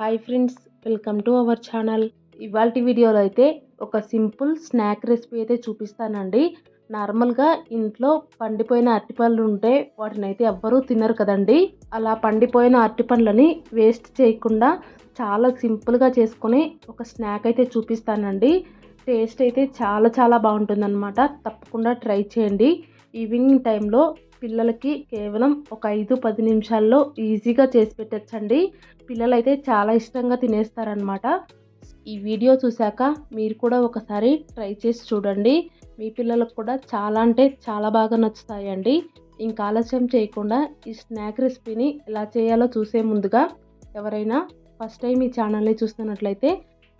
Hi friends welcome to our channel ఇవాళ వీడియోలో అయితే ఒక సింపుల్ స్నాక్ రెసిపీ అయితే చూపిస్తానండి. నార్మల్గా ఇంట్లో పండిపోయిన అరటిపళ్ళు ఉంటే వాటిని అయితే ఎవ్వరూ తినరు కదండి. అలా పండిపోయిన అరటిపండ్లని వేస్ట్ చేయకుండా చాలా సింపుల్గా చేసుకొని ఒక స్నాక్ అయితే చూపిస్తానండి. టేస్ట్ అయితే చాలా చాలా బాగుంటుందన్నమాట. తప్పకుండా ట్రై చేయండి. ఈవినింగ్ టైంలో పిల్లలకి కేవలం ఒక ఐదు పది నిమిషాల్లో ఈజీగా చేసి పెట్టచ్చండి. పిల్లలు అయితే చాలా ఇష్టంగా తినేస్తారనమాట ఈ వీడియో చూశాక మీరు కూడా ఒకసారి ట్రై చేసి చూడండి. మీ పిల్లలకు కూడా చాలా అంటే చాలా బాగా నచ్చుతాయండి. ఇంకా ఆలస్యం చేయకుండా ఈ స్నాక్ రెసిపీని ఎలా చేయాలో చూసే ముందుగా ఎవరైనా ఫస్ట్ టైం ఈ ఛానల్ని చూస్తున్నట్లయితే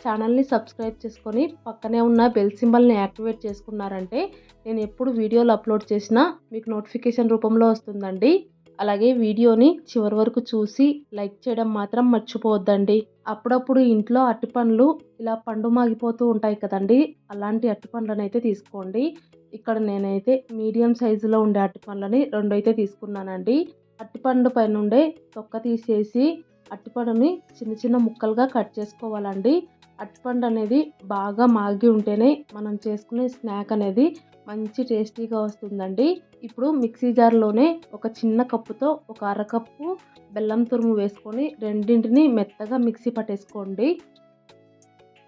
ఛానల్ని సబ్స్క్రైబ్ చేసుకొని పక్కనే ఉన్న బెల్ సింబల్ని యాక్టివేట్ చేసుకున్నారంటే నేను ఎప్పుడు వీడియోలు అప్లోడ్ చేసినా మీకు నోటిఫికేషన్ రూపంలో వస్తుందండి. అలాగే వీడియోని చివరి వరకు చూసి లైక్ చేయడం మాత్రం మర్చిపోవద్దండి. అప్పుడప్పుడు ఇంట్లో అరటిపండ్లు ఇలా పండు మాగిపోతూ ఉంటాయి కదండి. అలాంటి అరటిపండ్లను అయితే తీసుకోండి. ఇక్కడ నేనైతే మీడియం సైజులో ఉండే అరటిపండ్లని రెండు అయితే తీసుకున్నానండి. అరటిపండు పైన ఉండే తొక్క తీసేసి అరటిపండుని చిన్న చిన్న ముక్కలుగా కట్ చేసుకోవాలండి. అరటిపండు అనేది బాగా మాగి ఉంటేనే మనం చేసుకునే స్నాక్ అనేది మంచి టేస్టీగా వస్తుందండి. ఇప్పుడు మిక్సీ జార్లోనే ఒక చిన్న కప్పుతో ఒక అరకప్పు బెల్లం తురుము వేసుకొని రెండింటిని మెత్తగా మిక్సీ పట్టేసుకోండి.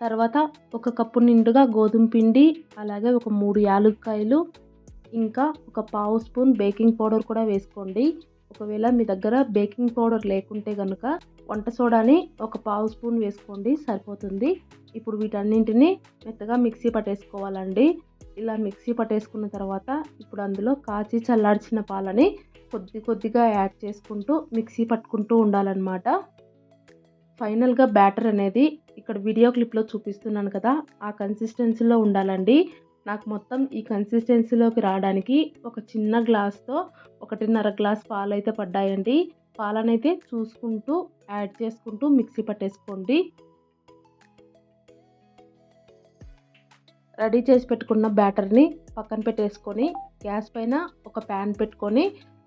తర్వాత ఒక కప్పు నిండుగా గోధుమ పిండి అలాగే ఒక మూడు యాలక్కాయలు ఇంకా ఒక పావు స్పూన్ బేకింగ్ పౌడర్ కూడా వేసుకోండి. ఒకవేళ మీ దగ్గర బేకింగ్ పౌడర్ లేకుంటే కనుక వంట సోడాని ఒక పావు స్పూన్ వేసుకోండి సరిపోతుంది. ఇప్పుడు వీటన్నింటిని మెత్తగా మిక్సీ పట్టేసుకోవాలండి. ఇలా మిక్సీ పట్టేసుకున్న తర్వాత ఇప్పుడు అందులో కాచి చల్లార్చిన పాలని కొద్ది కొద్దిగా యాడ్ చేసుకుంటూ మిక్సీ పట్టుకుంటూ ఉండాలన్నమాట. ఫైనల్గా బ్యాటర్ అనేది ఇక్కడ వీడియో క్లిప్లో చూపిస్తున్నాను కదా ఆ కన్సిస్టెన్సీలో ఉండాలండి. నాకు మొత్తం ఈ కన్సిస్టెన్సీలోకి రావడానికి ఒక చిన్న గ్లాస్తో ఒకటిన్నర గ్లాస్ పాలు అయితే పడ్డాయండి. పాలనైతే చూసుకుంటూ యాడ్ చేసుకుంటూ మిక్సీ పట్టేసుకోండి. రెడీ చేసి పెట్టుకున్న బ్యాటర్ని పక్కన పెట్టేసుకొని గ్యాస్ పైన ఒక ప్యాన్ పెట్టుకొని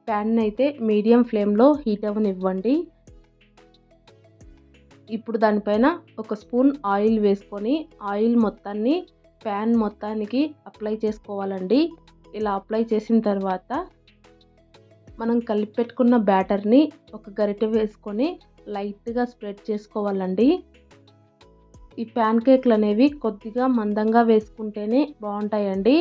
ప్యాన్ అయితే మీడియం ఫ్లేమ్లో హీట్ అవ్వనివ్వండి. ఇప్పుడు దానిపైన ఒక స్పూన్ ఆయిల్ వేసుకొని ఆయిల్ మొత్తాన్ని ప్యాన్ మొత్తానికి అప్లై చేసుకోవాలండి. ఇలా అప్లై చేసిన తర్వాత మనం కలిపి పెట్టుకున్న బ్యాటర్ని ఒక గరిటె వేసుకొని లైట్గా స్ప్రెడ్ చేసుకోవాలండి. ఈ ప్యాన్ కేక్లు అనేవి కొద్దిగా మందంగా వేసుకుంటేనే బాగుంటాయండి.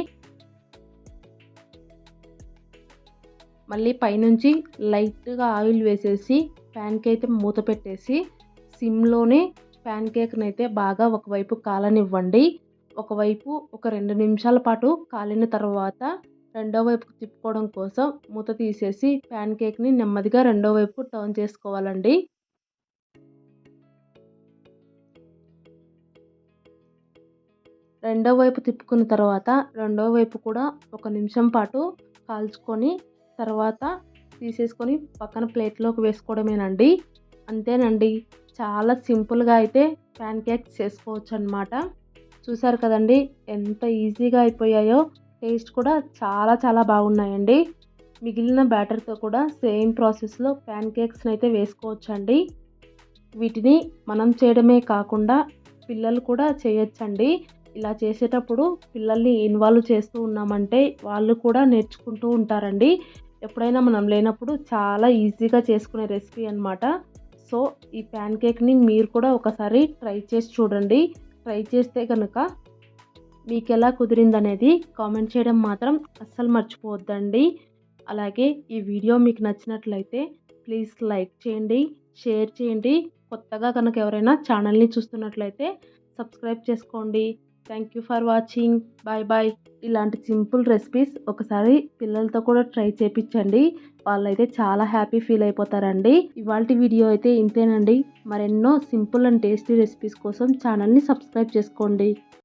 మళ్ళీ పైనుంచి లైట్గా ఆయిల్ వేసేసి ప్యాన్ కేక్ మూత పెట్టేసి సిమ్లోనే ప్యాన్ కేక్ని అయితే బాగా ఒకవైపు కాలనివ్వండి. ఒకవైపు ఒక రెండు నిమిషాల పాటు కాలిన తర్వాత రెండో వైపు తిప్పుకోవడం కోసం మూత తీసేసి ప్యాన్ కేక్ని నెమ్మదిగా రెండో వైపు టర్న్ చేసుకోవాలండి. రెండో వైపు తిప్పుకున్న తర్వాత రెండో వైపు కూడా ఒక నిమిషం పాటు కాల్చుకొని తర్వాత తీసేసుకొని పక్కన ప్లేట్లోకి వేసుకోవడమేనండి. అంతేనండి. చాలా సింపుల్గా అయితే ప్యాన్ కేక్స్ చేసుకోవచ్చు అనమాట చూసారు కదండి ఎంత ఈజీగా అయిపోయాయో టేస్ట్ కూడా చాలా చాలా బాగున్నాయండి. మిగిలిన బ్యాటర్తో కూడా సేమ్ ప్రాసెస్లో ప్యాన్ కేక్స్ని అయితే వేసుకోవచ్చండి. వీటిని మనం చేయడమే కాకుండా పిల్లలు కూడా చేయొచ్చండి. ఇలా చేసేటప్పుడు పిల్లల్ని ఇన్వాల్వ్ చేస్తూ ఉన్నామంటే వాళ్ళు కూడా నేర్చుకుంటూ ఉంటారండి. ఎప్పుడైనా మనం లేనప్పుడు చాలా ఈజీగా చేసుకునే రెసిపీ అనమాట సో ఈ ప్యాన్ కేక్ని మీరు కూడా ఒకసారి ట్రై చేసి చూడండి. ట్రై చేస్తే కనుక మీకు ఎలా కుదిరిందనేది కామెంట్ చేయడం మాత్రం అస్సలు మర్చిపోవద్దండి. అలాగే ఈ వీడియో మీకు నచ్చినట్లయితే ప్లీజ్ లైక్ చేయండి షేర్ చేయండి. కొత్తగా కనుక ఎవరైనా ఛానల్ని చూస్తున్నట్లయితే సబ్స్క్రైబ్ చేసుకోండి. Thank you for watching bye bye ఇలాంటి సింపుల్ రెసిపీస్ ఒకసారి పిల్లలతో కూడా ట్రై చేపించండి. వాళ్ళైతే చాలా హ్యాపీ ఫీల్ అయిపోతారండి. ఇవాళ వీడియో అయితే ఇంతేనండి. మరెన్నో సింపుల్ అండ్ టేస్టీ రెసిపీస్ కోసం ఛానల్ని సబ్స్క్రైబ్ చేసుకోండి.